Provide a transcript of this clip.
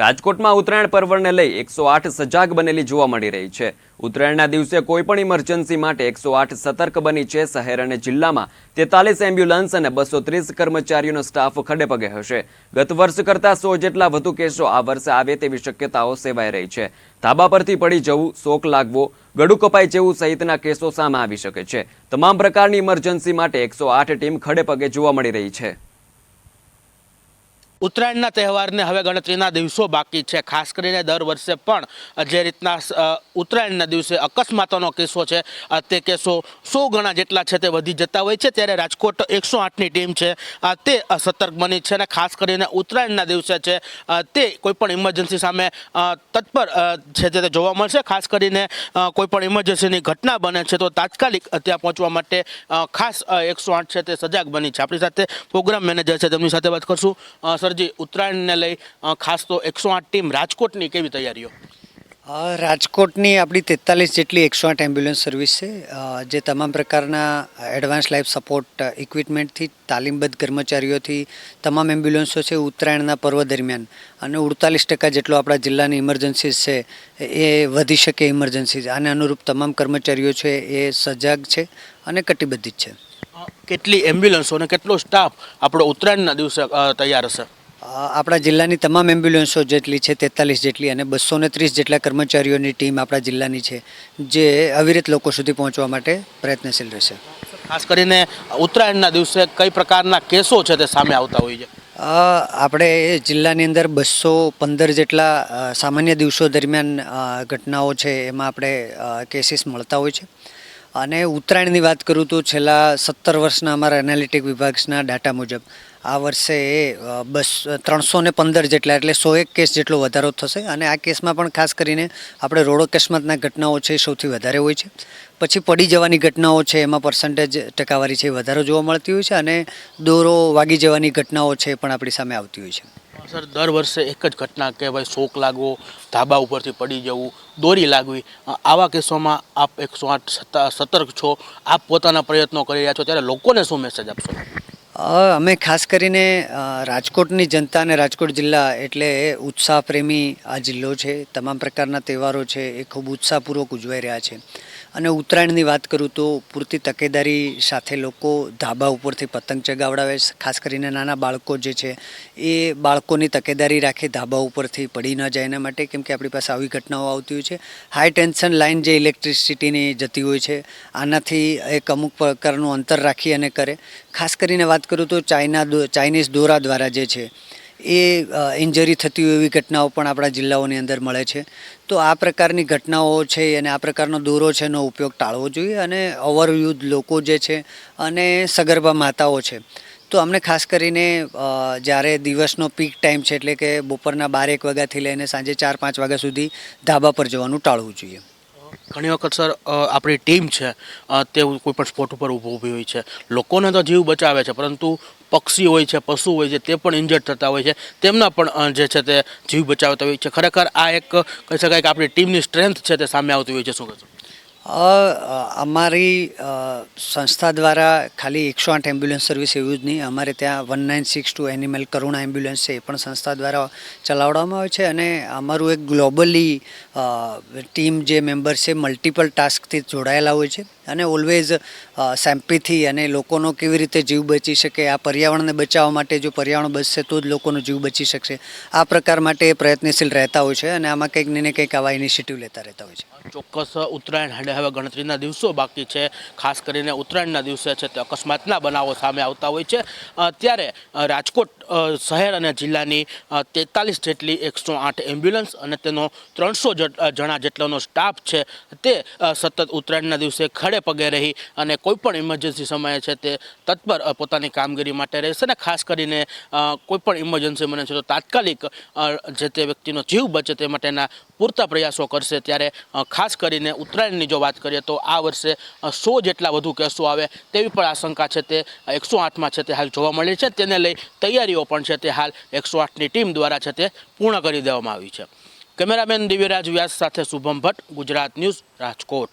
રાજકોટમાં ઉત્તરાયણ પર્વને લઈ એકસો આઠ સજાગ બનેલી જોવા મળી રહી છે. ઉત્તરાયણના દિવસે કોઈ પણ ઇમરજન્સી માટે એકસો આઠ સતર્ક બની છે શહેર અને જિલ્લામાં. તેતાલીસ એમ્બ્યુલન્સ અને બસો ત્રીસ કર્મચારીઓનો સ્ટાફ ખડેપગે હશે. ગત વર્ષ કરતાં સો જેટલા વધુ કેસો આ વર્ષે આવે તેવી શક્યતાઓ સેવાઈ રહી છે. ધાબા પરથી પડી જવું, શોક લાગવો, ગળું કપાઈ જેવું સહિતના કેસો સામે આવી શકે છે. તમામ પ્રકારની ઇમરજન્સી માટે એકસો આઠ ટીમ ખડેપગે જોવા મળી રહી છે. ઉત્તરાયણના તહેવારને હવે ગણતરીના દિવસો બાકી છે. ખાસ કરીને દર વર્ષે પણ જે રીતના ઉત્તરાયણના દિવસે અકસ્માતોનો કેસો છે તે કેસો સો ગણા જેટલા છે તે વધી જતા હોય છે. ત્યારે રાજકોટ એકસો આઠની ટીમ છે તે સતર્ક બની છે અને ખાસ કરીને ઉત્તરાયણના દિવસે છે તે કોઈપણ ઇમરજન્સી સામે તત્પર છે તે જોવા મળશે. ખાસ કરીને કોઈપણ ઇમરજન્સીની ઘટના બને છે તો તાત્કાલિક ત્યાં પહોંચવા માટે ખાસ એકસો આઠ છે તે સજાગ બની છે. આપણી સાથે પ્રોગ્રામ મેનેજર છે તેમની સાથે વાત કરશું. સરજી ઉત્તરાયણને લઈ ખાસ તો એકસો આઠ ટીમ રાજકોટની કેવી તૈયારીઓ? રાજકોટની આપણી તેતાલીસ જેટલી એકસો આઠ એમ્બ્યુલન્સ સર્વિસ છે. જે તમામ પ્રકારના એડવાન્સ લાઈફ સપોર્ટ ઇક્વિપમેન્ટથી તાલીમબદ્ધ કર્મચારીઓથી તમામ એમ્બ્યુલન્સો છે ઉત્તરાયણના પર્વ દરમિયાન. અને ઉડતાલીસ ટકા જેટલો આપણા જિલ્લાની ઇમરજન્સીસ છે એ વધી શકે ઇમરજન્સીસ આને અનુરૂપ તમામ કર્મચારીઓ છે એ સજાગ છે અને કટિબદ્ધિત છે. કેટલી એમ્બ્યુલન્સો અને કેટલો સ્ટાફ આપણો ઉત્તરાયણના દિવસે તૈયાર હશે? આપણા જિલ્લાની તમામ એમ્બ્યુલન્સો જેટલી છે તેતાલીસ જેટલી અને બસો ને ત્રીસ જેટલા કર્મચારીઓની ટીમ આપણા જિલ્લાની છે જે અવિરત લોકો સુધી પહોંચવા માટે પ્રયત્નશીલ રહેશે. ખાસ કરીને ઉત્તરાયણના દિવસે કઈ પ્રકારના કેસો છે તે સામે આવતા હોય છે? આપણે જિલ્લાની અંદર બસો પંદર જેટલા સામાન્ય દિવસો દરમિયાન ઘટનાઓ છે એમાં આપણે કેસીસ મળતા હોય છે. અને ઉત્તરાયણની વાત કરું તો છેલ્લા સત્તર વર્ષના અમારા એનાલિટિક વિભાગના ડાટા મુજબ આ વર્ષે બસ ત્રણસો ને પંદર જેટલા, એટલે સો એક કેસ જેટલો વધારો થશે. અને આ કેસમાં પણ ખાસ કરીને આપણે રોડ અકસ્માતના ઘટનાઓ છે એ સૌથી વધારે હોય છે. પછી પડી જવાની ઘટનાઓ છે, એમાં પર્સન્ટેજ ટકાવારી છે એ વધારો જોવા મળતી હોય છે અને દોરો વાગી જવાની ઘટનાઓ છે પણ આપણી સામે આવતી હોય છે. સર, દર વર્ષે એક જ ઘટના કે ભાઈ શોક લાગવો, ધાબા ઉપરથી પડી જવું, દોરી લાગવી. આવા કેસોમાં આપ એકસો આઠ સત- સતર્ક છો, આપ પોતાના પ્રયત્નો કરી રહ્યા છો, ત્યારે લોકોને શું મેસેજ આપશો? અમે ખાસ કરીને રાજકોટની જનતા અને રાજકોટ જિલ્લા એટલે ઉત્સાહ પ્રેમી આ જિલ્લો છે. તમામ પ્રકારના તહેવારો છે. એ ખૂબ ઉત્સાહપૂર્વક ઉજવાઈ રહ્યા છે. અને ઉત્તરાયણની વાત કરું તો પૂરતી તકેદારી સાથે લોકો ધાબા ઉપરથી પતંગ ચગાવડાવે ખાસ કરીને નાના બાળકો જે છે, એ બાળકોની તકેદારી રાખે ધાબા ઉપરથી પડી ન જાય. એના માટે કેમ કે આપણી પાસે આવી ઘટનાઓ આવતી હોય છે. હાઈ ટેન્શન લાઇન જે ઇલેક્ટ્રિસિટીની જતી હોય છે, આનાથી એક અમુક પ્રકારનું અંતર રાખી અને કરે. ખાસ કરીને વાત કરું તો ચાઇના ચાઇનીઝ દોરા દ્વારા જે છે એ ઇન્જરી થતી હોય એવી ઘટનાઓ પણ આપણા જિલ્લાઓની અંદર મળે છે. તો આ પ્રકારની ઘટનાઓ છે અને આ પ્રકારનો દોરો છે એનો ઉપયોગ ટાળવો જોઈએ અને ઓવરયુથ લોકો જે છે અને સગર્ભા માતાઓ છે. તો અમને ખાસ કરીને જ્યારે દિવસનો પીક ટાઈમ છે એટલે કે બપોરના બાર એક વાગ્યાથી લઈને સાંજે ચાર પાંચ વાગ્યા સુધી ધાબા પર જવાનું ટાળવું જોઈએ. ઘણી વખત, સર આપણી ટીમ છે તે કોઈ પણ સ્પોટ ઉપર ઊભો ઊભી હોય છે. લોકોને તો જીવ બચાવે છે, પરંતુ પક્ષી હોય છે, પશુ હોય છે, તે પણ ઇન્જર્ડ થતા હોય છે. તેમના પણ જે છે તે જીવ બચાવતા હોય છે. ખરેખર આ એક, કહી શકાય કે આપણી ટીમની સ્ટ્રેન્થ છે તે સામે આવતી હોય છે. શું કહેશો? અમારી સંસ્થા દ્વારા ખાલી એકસો આઠ એમ્બ્યુલન્સ સર્વિસ એવું જ નહીં, અમારે ત્યાં one nine six two animal કરુણા એમ્બ્યુલન્સ છે, એ પણ સંસ્થા દ્વારા ચલાવવામાં આવે છે અને અમારું એક ગ્લોબલી ટીમ જે મેમ્બર છે મલ્ટિપલ ટાસ્કથી જોડાયેલા હોય છે અને ઓલવેઝ સેમ્પીથી અને લોકોનો કેવી રીતે જીવ બચી શકે, આ પર્યાવરણને બચાવવા માટે જો પર્યાવરણ બચશે તો જ લોકોનો જીવ બચી શકશે. આ પ્રકાર માટે પ્રયત્નશીલ રહેતા હોય છે અને આમાં કંઈક ને કંઈક આવા ઇનિશિયેટિવ લેતા રહેતા હોય છે. ચોક્કસ ઉત્તરાયણ હવે ગણતરીના દિવસો બાકી છે. ખાસ કરીને ઉત્તરાયણના દિવસે છે તે અકસ્માતના બનાવો સામે આવતા હોય છે. ત્યારે રાજકોટ શહેર અને જિલ્લાની તેતાલીસ જેટલી એકસો આઠ એમ્બ્યુલન્સ અને તેનો ત્રણસો જણા જેટલાનો સ્ટાફ છે તે સતત ઉત્તરાયણના દિવસે ખડે પગે રહી અને કોઈપણ ઇમરજન્સી સમયે છે તે તત્પર પોતાની કામગીરી માટે રહેશે અને ખાસ કરીને કોઈપણ ઇમરજન્સી બને છે તો તાત્કાલિક જે તે વ્યક્તિનો જીવ બચે તે માટેના પૂરતા પ્રયાસો કરશે ત્યારે ખાસ કરીને ઉત્તરાયણની જો વાત કરીએ તો આ વર્ષે સો જેટલા વધુ કેસો આવે તેવી પણ આશંકા છે તે એકસો આઠમાં છે તે હાલ જોવા મળી છે. તેને લઈ તૈયારીઓ પણ છે તે હાલ એકસો આઠની ટીમ દ્વારા છે તે પૂર્ણ કરી દેવામાં આવી છે. કેમેરામેન દિવ્યરાજ વ્યાસ સાથે શુભમ ભટ્ટ, ગુજરાત ન્યૂઝ રાજકોટ.